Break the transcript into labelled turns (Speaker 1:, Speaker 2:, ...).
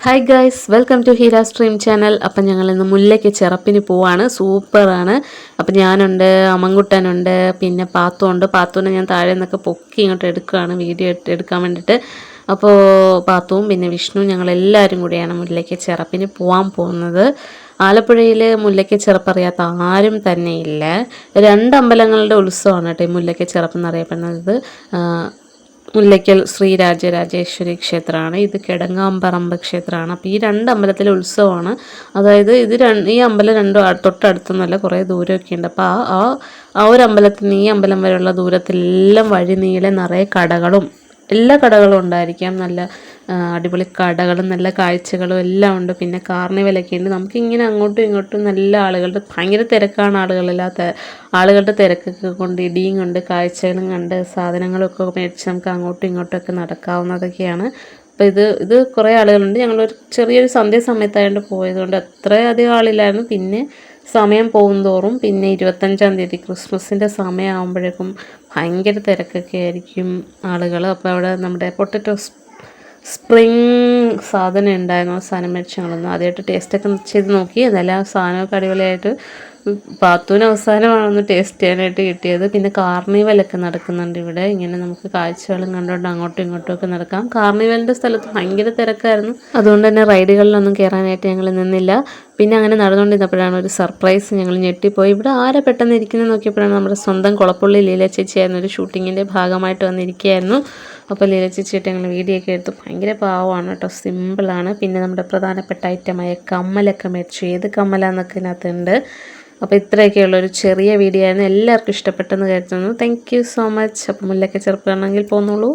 Speaker 1: Hi guys welcome to Heera stream channel അപ്പം ഞങ്ങൾ ഇന്ന് മുല്ലയ്ക്ക് ചെറുപ്പിന് പോവാണ്. സൂപ്പറാണ്. അപ്പം ഞാനുണ്ട് അമ്മൻകുട്ടനുണ്ട് പിന്നെ പാത്തുണ്ട്. പാത്തുവിനെ ഞാൻ താഴെ നിന്നൊക്കെ പൊക്കി ഇങ്ങോട്ട് എടുക്കുകയാണ് വീഡിയോ എടുക്കാൻ വേണ്ടിയിട്ട് അപ്പോൾ പാത്തുവും പിന്നെ വിഷ്ണു ഞങ്ങളെല്ലാവരും കൂടിയാണ് മുല്ലയ്ക്ക് ചെറുപ്പിന് പോകാൻ പോകുന്നത്. ആലപ്പുഴയിൽ മുല്ലയ്ക്ക് ചെറുപ്പറിയാത്ത ആരും തന്നെ ഇല്ല രണ്ട് അമ്പലങ്ങളുടെ ഉത്സവമാണ് കേട്ടോ ഈ മുല്ലയ്ക്ക് ചെറുപ്പ് എന്നറിയപ്പെടുന്നത് മുല്ലയ്ക്കൽ ശ്രീ രാജരാജേശ്വരി ക്ഷേത്രമാണ്. ഇത് കിടങ്ങാമ്പറമ്പ് ക്ഷേത്രമാണ്. അപ്പോൾ ഈ രണ്ട് അമ്പലത്തിലെ ഉത്സവമാണ്. അതായത് ഇത് ഈ അമ്പലം രണ്ടും തൊട്ടടുത്തുനിന്നല്ല കുറേ ദൂരമൊക്കെ ഉണ്ട്. അപ്പോൾ ആ ആ ഒരു അമ്പലത്തിൽ നിന്ന് ഈ അമ്പലം വരെയുള്ള ദൂരത്തിലെല്ലാം വഴി നീളെ നിറയെ കടകളും എല്ലാ കടകളും ഉണ്ടായിരിക്കാം. നല്ല അടിപൊളി കടകളും നല്ല കാഴ്ചകളും എല്ലാം ഉണ്ട്. പിന്നെ കാർണിവലൊക്കെ ഉണ്ട്. നമുക്കിങ്ങനെ അങ്ങോട്ടും ഇങ്ങോട്ടും നല്ല ആളുകളുടെ ഭയങ്കര തിരക്കാണ് ആളുകളില്ലാത്ത ആളുകളുടെ തിരക്കൊക്കെ കൊണ്ട് ഇടിയും കൊണ്ട് കാഴ്ചകളും കണ്ട് സാധനങ്ങളൊക്കെ മേടിച്ച് നമുക്ക് അങ്ങോട്ടും ഇങ്ങോട്ടും ഒക്കെ നടക്കാവുന്നതൊക്കെയാണ്. അപ്പോൾ ഇത് ഇത് കുറേ ആളുകളുണ്ട്. ഞങ്ങളൊരു ചെറിയൊരു സന്ധ്യ സമയത്തായതുകൊണ്ട് പോയതുകൊണ്ട് അത്രയധികം ആളില്ലായിരുന്നു. പിന്നെ സമയം പോകും തോറും പിന്നെ ഇരുപത്തഞ്ചാം തീയതി ക്രിസ്മസിന്റെ സമയമാകുമ്പോഴേക്കും ഭയങ്കര തിരക്കൊക്കെ ആയിരിക്കും ആളുകൾ അപ്പോൾ അവിടെ നമ്മുടെ പൊട്ടറ്റോ സ്പ്രിങ് സാധനം ഉണ്ടായിരുന്നു സാധനം മേടിച്ച് ആദ്യമായിട്ട് ടേസ്റ്റൊക്കെ ചെയ്ത് നോക്കി. അതെല്ലാം സാധനമൊക്കെ അടിപൊളിയായിട്ട് പാത്തൂന് അവസാനമാണെന്ന് ടേസ്റ്റ് ചെയ്യാനായിട്ട് കിട്ടിയത്. പിന്നെ കാർണിവലൊക്കെ നടക്കുന്നുണ്ട് ഇവിടെ. ഇങ്ങനെ നമുക്ക് കാഴ്ചകളും കണ്ടുകൊണ്ട് അങ്ങോട്ടും ഇങ്ങോട്ടും ഒക്കെ നടക്കാം. കാർണിവലിന്റെ സ്ഥലത്ത് ഭയങ്കര തിരക്കായിരുന്നു. അതുകൊണ്ട് തന്നെ റൈഡുകളിലൊന്നും കയറാനായിട്ട് ഞങ്ങൾ നിന്നില്ല. പിന്നെ അങ്ങനെ നടന്നുകൊണ്ടിരുന്നപ്പോഴാണ് ഒരു സർപ്രൈസ് ഞങ്ങൾ ഞെട്ടിപ്പോയി. ഇവിടെ ആരെ പെട്ടെന്ന് ഇരിക്കുന്നത് നോക്കിയപ്പോഴാണ് നമ്മുടെ സ്വന്തം കുളപ്പുള്ളി ലീല ചേച്ചിയായിരുന്നു ഒരു ഷൂട്ടിങ്ങിന്റെ ഭാഗമായിട്ട് വന്നിരിക്കുകയായിരുന്നു. അപ്പോൾ ലീല ചേച്ചിയായിട്ട് ഞങ്ങൾ വീഡിയോ ഒക്കെ എടുത്തു ഭയങ്കര പാവമാണ് കേട്ടോ. സിമ്പിളാണ് പിന്നെ നമ്മുടെ പ്രധാനപ്പെട്ട ഐറ്റമായ കമ്മലൊക്കെ മേടിച്ചു. ഏത് കമ്മലാന്നൊക്കെ ഇതിനകത്തുണ്ട്. അപ്പോൾ ഇത്രയൊക്കെയുള്ള ഒരു ചെറിയ വീഡിയോ ആയിരുന്നു. എല്ലാവർക്കും ഇഷ്ടപ്പെട്ടെന്ന് കരുതുന്നു. താങ്ക് സോ മച്ച് അപ്പം മുല്ലൊക്കെ ചെറുപ്പമാണെങ്കിൽ പോന്നോളൂ.